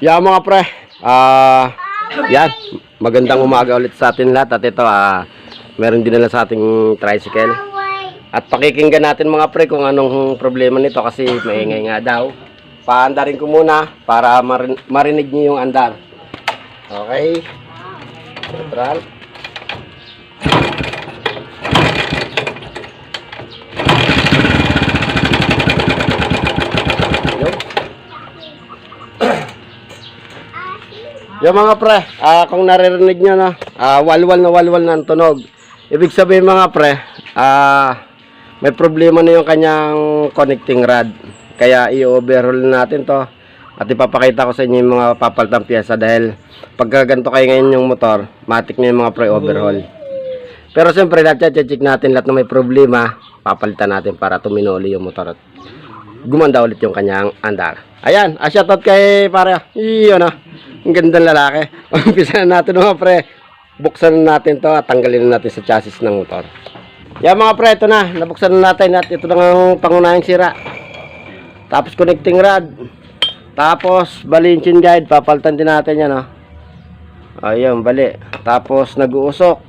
Yeah mga pre, ah, yan, magandang umaga ulit sa atin lahat at ito, ah, meron din na sa ating tricycle. At pakikinggan natin mga pre kung anong problema nito kasi maingay nga daw. Paandarin ko muna para marin- marinig niyo yung andar. Okay. Neutral. Yung mga pre, ah, kung naririnig nyo na, ah, walwal na walwal ang tunog. Ibig sabihin mga pre, ah, may problema na yung kanyang connecting rod. Kaya i-overhaul natin to. At ipapakita ko sa inyo yung mga papalitang pyesa dahil pagka ganito kayo ngayon yung motor, matik na yung mga pre overhaul. Pero siyempre, check natin lahat na may problema, papalitan natin para tuminoli yung motor at gumanda ulit yung kanyang andar. Ayan, ah, shoutout kay pare. Iyon ah. Ang gandang lalaki. Umpisa na natin mga pre. Buksan na natin to at tanggalin na natin sa chassis ng motor. Yan mga pre, ito na. Nabuksan na natin at ito na ang pangunahing sira. Tapos connecting rod. Tapos balinchin guide. Papalitan din natin yan ah. Ayun, bali. Tapos nag-uusok.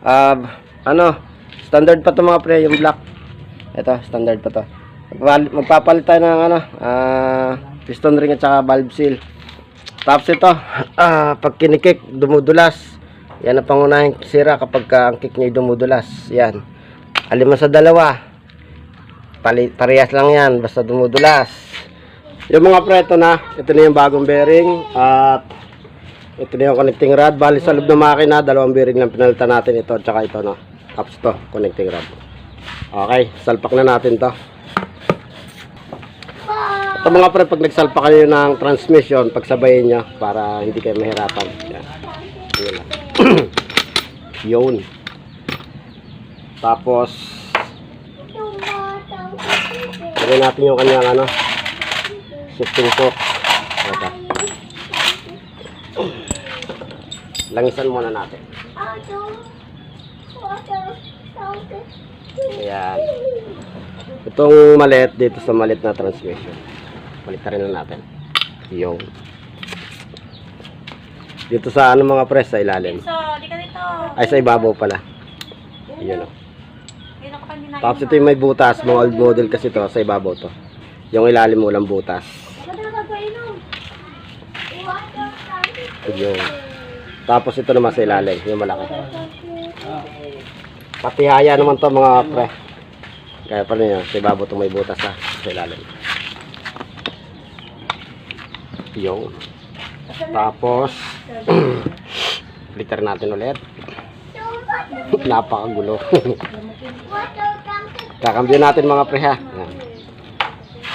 Ah, ano, standard pa to mga pre, yung black. Ito, standard pa to. Magpapal- Magpapalit tayo ng ano, ah, piston ring at saka valve seal. Tapos ito, ah, pag kinikik, dumudulas. Yan ang pangunahing sira kapag ka ang kick niya dumudulas. Yan. Alima sa dalawa. Pali, parehas lang yan, basta dumudulas. Yung mga pre, ito na. Ito na yung bagong bearing. At ito na yung connecting rod. Bali sa loob ng makina, dalawang bearing lang pinalitan natin ito. At saka ito na. Tapos ito, connecting rod. Okay, salpak na natin to. Ito mga pre, pag nagsalpa kayo ng transmission, pagsabayin nyo para hindi kayo mahirapan. Yan. Yun. Tapos, lagyan natin yung kanyang ano, shifting fork. Ito. Langisan muna natin. Ayan. Itong maliit dito sa maliit na transmission. Palitan na natin. Yung. Dito sa ano mga press sa ilalim. Di ka dito. Ay sa ibabaw pala. Yun o. Yun ako kanina. Tapos ito yung may butas. Mga old model kasi to sa ibabaw to. Yung ilalim mo lang butas. Yun. Tapos ito naman sa ilalim. Yung malaki. Patihaya naman to mga pre. Kaya pa rin yun. Sa ibabaw to may butas ha. Sa ilalim. Yung. Tapos, filter natin ulit. Napakagulo. Kakambyo natin mga pre ha.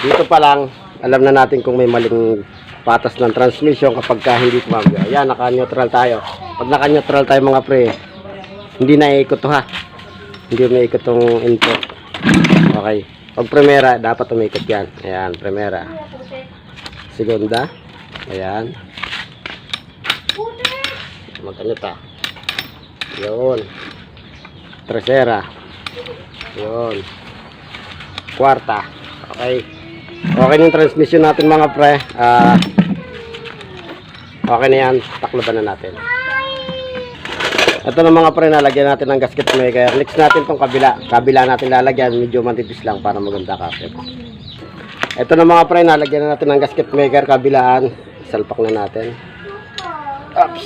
Dito pa lang, alam na natin kung may maling patas ng transmission kapag ka hindi kumambyo. Ayan, naka-neutral tayo. Pag naka-neutral tayo mga pre, hindi na iikot to ha. Hindi umiikot tong input. Okay. Pag primera, dapat umikot yan. Ayan, primera. Segunda. Ayan. Magkano ta? Yun. Tercera. Yun. Kwarta. Okay. Okay yung transmission natin mga pre. Ah. okay na yan. Takloban na natin. Ito na mga pre, nalagyan natin ng gasket maker. Next natin tong kabila. Kabila natin lalagyan. Medyo matipis lang para maganda kapit. Ito na mga pre, nalagyan na natin ng gasket maker kabilaan. Salpak na natin. Ups.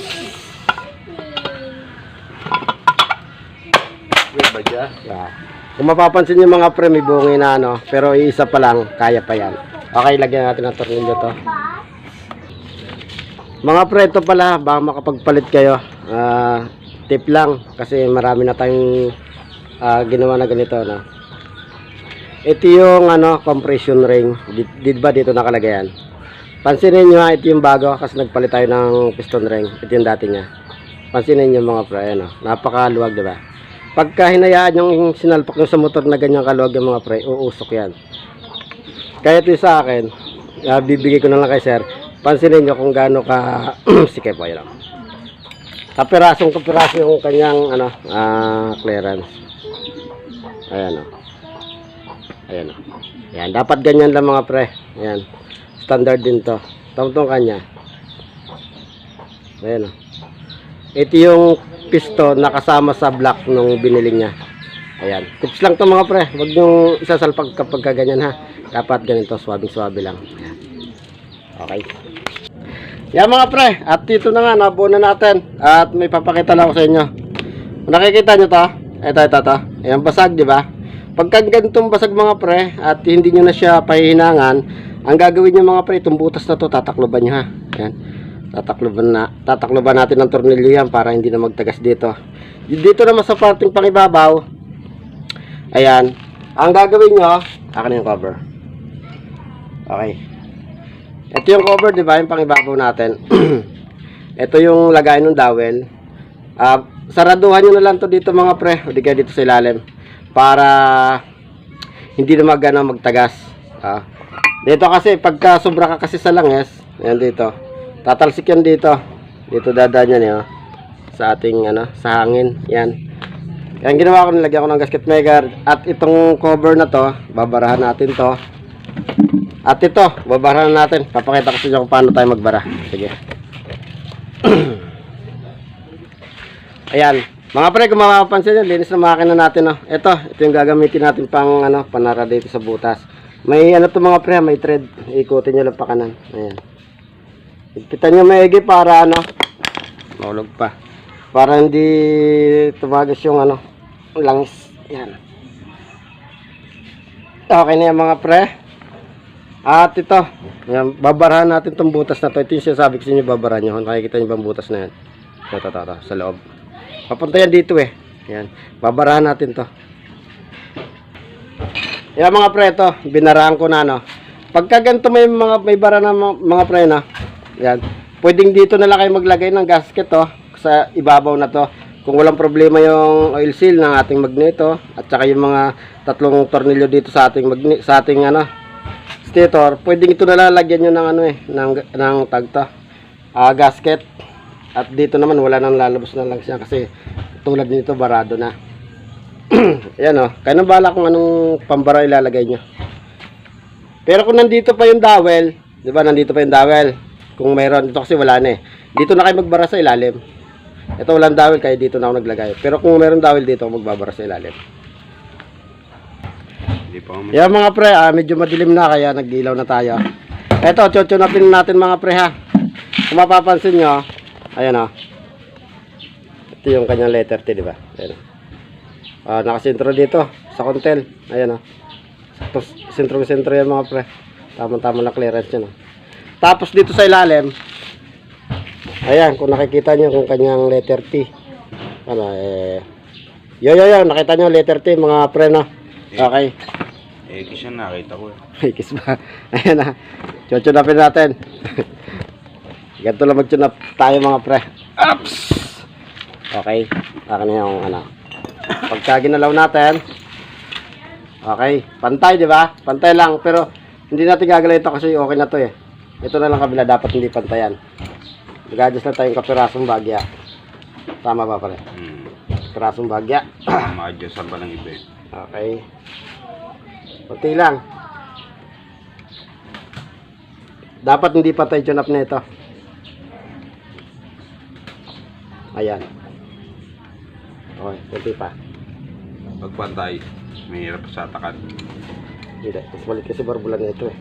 Wait ba dyan? Yeah. Kung mapapansin nyo mga pre, may bungi na ano. Pero isa pa lang, kaya pa yan. Okay, lagyan natin ng tornilyo to. Mga pre, ito pala, baka makapagpalit kayo. Ah, tip lang, kasi marami na tayong ah, ginawa na ganito. No? Ito yung ano, compression ring. Di, di ba dito nakalagay yan? Pansinin nyo ha, ito yung bago kasi nagpalit tayo ng piston ring. Ito yung dati niya. Pansinin nyo mga pre, ano, napakaluwag, di ba? Pagka hinayaan yung sinalpak nyo sa motor na ganyang kaluwag yung mga pre, uusok yan. Kaya ito sa akin, ah, bibigay ko na lang kay sir. Pansinin nyo kung gaano ka sikip po yun. Kapirasong kapiraso yung kanyang ano, ah, clearance. Ayan o. Ayan o. Ayan, dapat ganyan lang mga pre. Ayan. Standard din to. Tungtong kanya. Ayan o. Ito yung piston na kasama sa block nung binili niya. Ayan. Tips lang to mga pre. Huwag nyo isasalpag kapag ka ganyan ha. Dapat ganito, swabing-swabe lang. Ayan. Okay. Yan mga pre. At dito na nga, nabuo na natin. At may papakita lang ako sa inyo. Nakikita nyo to, ito, ito, ito. Ayan, basag, di ba? Pagka ganitong basag mga pre, at hindi nyo na siya pahihinangan, ang gagawin nyo mga pre, itong butas na to, tatakloban nyo ha. Ayan. Tatakloban, na, tatakloban natin ng tornilyo yan para hindi na magtagas dito. Dito naman sa parting pangibabaw, ayan, ang gagawin nyo, akin yung cover. Okay. Ito yung cover, di ba? Yung pangibabaw natin. Ito yung lagay ng dowel. Ah, saraduhan nyo na lang to dito mga pre. O dito sa ilalim. Para hindi na magana magtagas. Ah. Dito kasi, pagka sobra ka kasi sa langes, yan dito. Tatalsik yan dito. Dito dadaan yan yun. Sa ating, ano, sa hangin. Yan. Ang ginawa ko, nilagyan ko ng gasket maker. At itong cover na to, babarahan natin to. At ito, babarahan natin. Papakita ko sa inyo kung paano tayo magbara. Sige. Ayan. Mga pre, kung mapapansin nyo, linis na makina natin. No? Ito, ito yung gagamitin natin pang ano, panara dito sa butas. May ano to mga pre, may thread. Ikutin nyo lang pa kanan. Ayan. Ipitan nyo maigi para ano, maulog pa. Para hindi tumagas yung ano, langis. Yan. Okay na yan mga pre. At ito, yan, babarahan natin itong butas na to. Ito yung sinasabi ko sa inyo, babarahan nyo. Nakikita nyo ba butas na yan? Ito, ito, ito, sa loob. Papunta yan dito eh. Yan, babarahan natin to. Yan mga pre, ito, binarahan ko na no. Pagka ganito may mga may bara na mga, mga pre na. Yan. Pwedeng dito na lang kayo maglagay ng gasket to sa ibabaw na to. Kung walang problema yung oil seal ng ating magneto at saka yung mga tatlong tornilyo dito sa ating magne sa ating ano stator, pwedeng ito na lalagyan nyo ng ano eh, ng, ng tag to. Ah, gasket. At dito naman wala nang lalabas na lang siya kasi tulad nito barado na. Ayan o. Kaya nang bala kung anong pambara ilalagay nyo. Pero kung nandito pa yung dowel, di ba nandito pa yung dowel, kung mayroon, dito kasi wala na eh. Dito na kayo magbara sa ilalim. Ito walang dowel, kaya dito na ako naglagay. Pero kung mayroon dowel dito, ako magbabara sa ilalim. Hindi pa ako Yan mga pre, ah, medyo madilim na kaya nag-ilaw na tayo. Eto, chochonapin natin mga pre ha. Kung mapapansin nyo, ayan o. Ito yung kanyang letter T, di ba? Ayan o. Ah, nakasentro dito, sa kontel. Ayan o. Sakto, sentro-sentro yan mga pre. Tama-tama na clearance yan o. Tapos dito sa ilalim, ayan, kung nakikita nyo kung kanyang letter T. Ano, eh, yo yo yo, nakita nyo letter T mga pre no? Okay. Eh, kasi nakita ko eh. Kiss ba? Ayan na. Chuchunapin natin. Ganito lang magchunap tayo mga pre. Ups! Okay. Akin na yung ano. Pagka ginalaw natin. Okay. Pantay, di ba? Pantay lang. Pero hindi natin gagalaw ito kasi okay na to eh. Ito na lang kabila. Dapat hindi pantayan. Mag-adjust na tayong kapirasong bagya. Tama ba pare? Hmm. Kapirasong bagya. Ma-adjustan pa ng iba eh. Okay. Kunti lang. Dapat hindi pa tayo tune up na ito. Ayan. Okay, kunti pa. Pag pantay, may hirap sa takan. Hindi. Mas malit kasi barbulan na ito eh.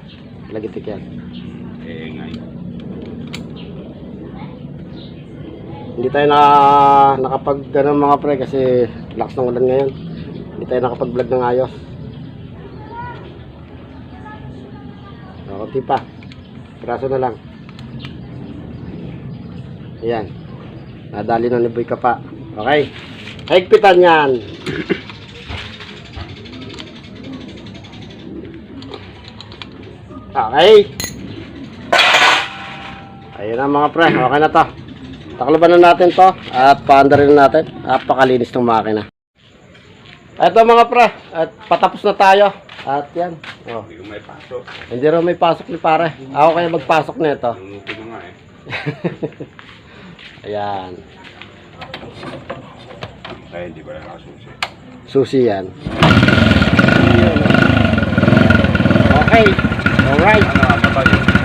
Lagitik yan. Eh, ngay. Hindi tayo na nakapag ganun mga pre kasi lakas ng ulan ngayon. Hindi tayo nakapag-vlog ng ayos. Kunti pa. Piraso na lang. Ayan. Nadali na ni Boy ka pa. Okay. Higpitan yan. Okay. Ayun na mga pre. Okay na to. Takloban na natin to at paandarin na natin. Napakalinis ng makina. Ito mga pre, at patapos na tayo. At yan. Oh, Hindi may pasok. hindi rin may pasok ni pare. Ako kaya magpasok nito. Nanguti mo nga eh. Ayan. Kaya hindi ba nakasusi. Susi yan. Okay. Alright. Ano, ano ba yun?